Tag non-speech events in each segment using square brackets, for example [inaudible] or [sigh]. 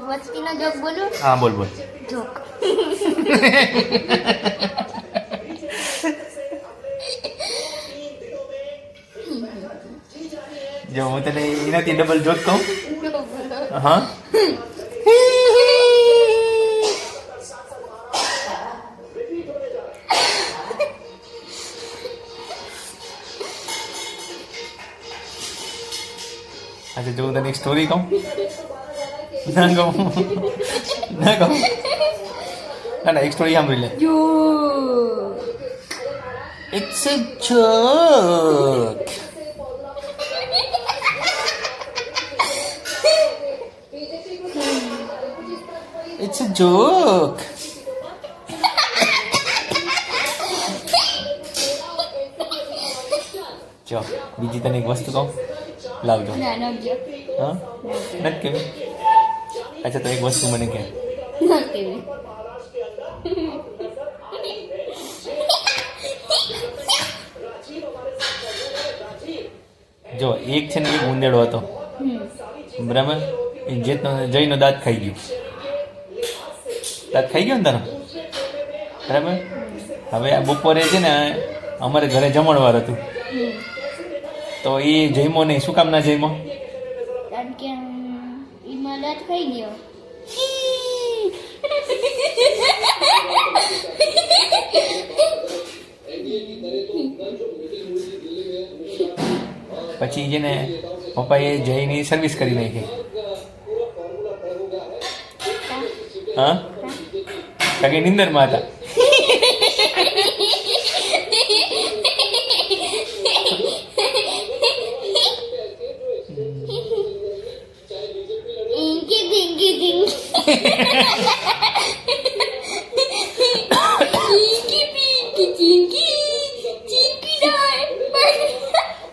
કોઈ જોક બોલું? હા બોલ બોલ. જોક જો હું તને એનાથી ડબલ જોક કહું? [laughs] હા? આજે જો હું તને એક સ્ટોરી કહું ના કહું ના કહું ના ના એક સ્ટોરી સાંભળી લે joke It's a joke. It's a joke. જો બીજી તને એક વસ્તુ કહું લાવજો. ના નો જોક હા? નથી કેવી અચ્છા તો એક વસ્તુ મને કહે. જો એક છે ને એક ઉંદેડો હતો. બરાબર? એ જેતનો જયનો દાંત ખાઈ ગયો. દાંત ખાઈ ગયો ને તારો? બરાબર? હવે આ બપોરે છે ને અમારે ઘરે જમણવાર હતું. તો એ જઈમો નહીં. શું કામ ના જઈમો કારણ કે ઈમાં દાંત ગયો. પછી છે ને પપ્પાએ જયની સર્વિસ કરી નાખી. હા? કારણ કે નિંદરમાં હતા.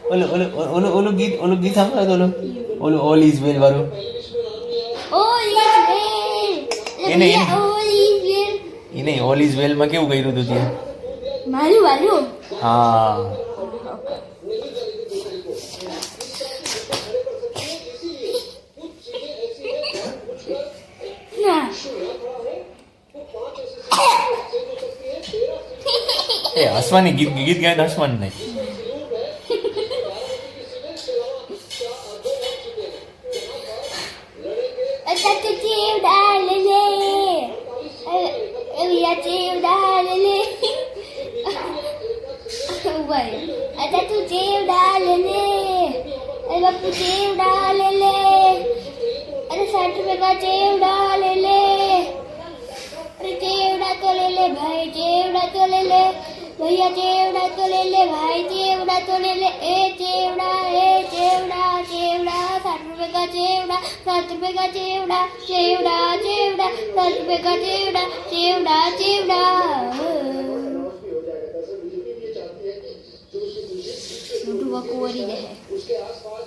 Olo, olo, olo, olo, git, olo, git, apa itu olo? Olo, all is well baru. All is well. Ini, ini. All is well. Ini, all is well. Makai ugai itu dia. Malu, malu. Ah. એ, હસવાની ગીત ગીત ગાય હસવાનું નહીં. અચ્છા તું ચેવડા લે. લે. અરે બાપુ ચેવડા લે લે. અરે સાઠ રૂપિયા કા ચેવડા ભૈયા ચેવડા તો લઈ લે ભાઈ ચેવડા તો લઈ લે એ ચેવડા એ ચેવડા ચેવડા સાત રૂપિયા કા ચેવડા સાત રૂપિયા કા ચેવડા ચેવડા ચેવડા સાત રૂપિયા કા ચેવડા ચેવડા ચેવડા મોટું વકું વરી જાય.